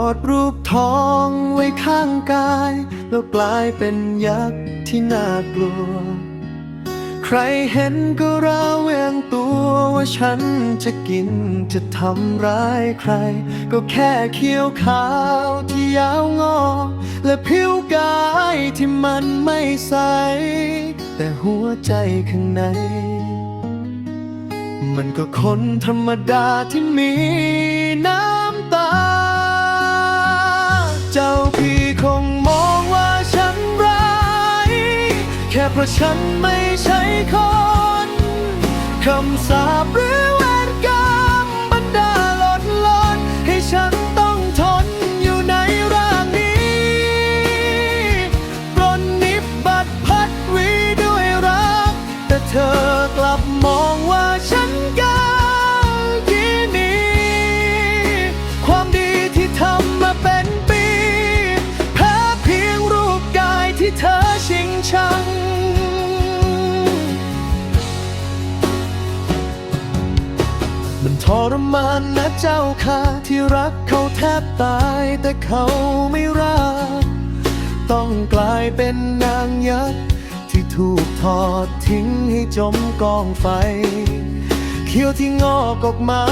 อดรูปทองไว้ข้างกาย แล้วกลายเป็นยักษ์ที่น่ากลัว ใครเห็นก็ระแวงตัวว่าฉันจะกินจะทำร้ายใคร ก็แค่เขี้ยวขาวที่ยาวงอ และผิวกายที่มันไม่ใส แต่หัวใจข้างในมันก็คนธรรมดาที่มีน้ำ แค่เพราะฉันไม่ใช่คนคำสาปหรือเวรกรรมบันดาลดลอนให้ฉันต้องทนอยู่ในร่างนี้ปรนนิบัติพัดวีด้วยรัก แต่เธอกลับมอง มันทรมานนะเจ้าค่ะที่รักเขาแทบตายแต่เขาไม่รัก ต้องกลายเป็นนางยักษ์ที่ถูกทอดทิ้งให้จมกองไฟ เขียวที่งอกออกมา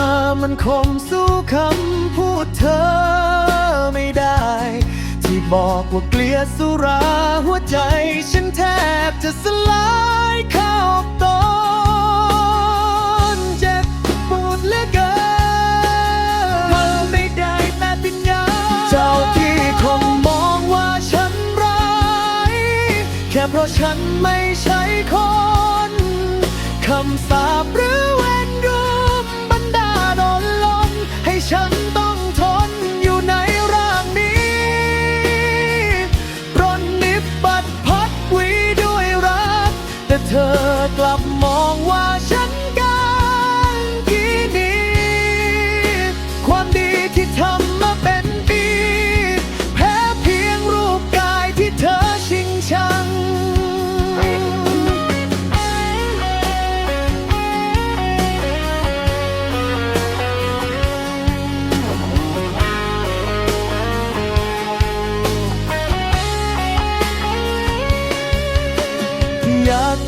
มันคมสู้คำพูดเธอไม่ได้ ที่บอกว่าเกลียดสุราหัวใจฉันแทบจะสลายเข้ เพราะฉันไม่ใช่คน คำสาปหรือเวรกรรมบันดาลอนลน ให้ฉันต้องทนอยู่ในร่างนี้ปรนนิบบัตพัดวีด้วยรัก แต่เธอกลับ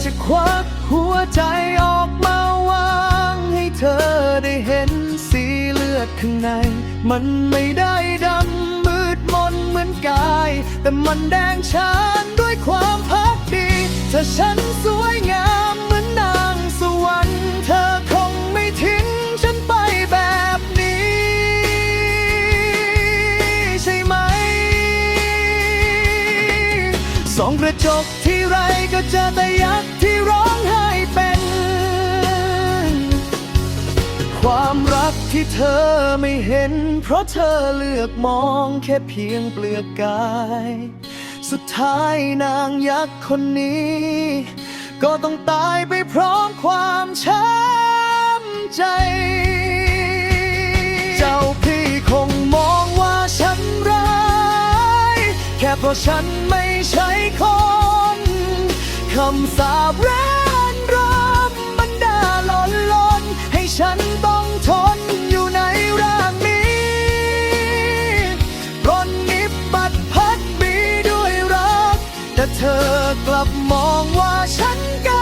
จะควักหัวใจออกมาวางให้เธอได้เห็นสีเลือดข้างใน มันไม่ได้ดำมืดมนเหมือนกาย แต่มันแดงฉานด้วยความพักดี ถ้าฉันสวยงามเหมือนนางสวรรค์ เธอคงไม่ทิ้งฉันไปแบบนี้ ใช่ไหม สองกระจก ไรก็เจอแต่ยักษ์ที่ร้องไห้เป็น ความรักที่เธอไม่เห็น เพราะเธอเลือกมองแค่เพียงเปลือกกาย สุดท้ายนางยักษ์คนนี้ ก็ต้องตายไปพร้อมความช้ำใจ เจ้าพี่คงมองว่าฉันร้าย แค่เพราะฉันไม่ใช่คน คำสาบแร้นรำบันดาลอนลน ให้ฉันต้องทนอยู่ในร่างนี้รนนิบบัตพัดบีด้วยรัก แต่เธอกลับมองว่าฉันก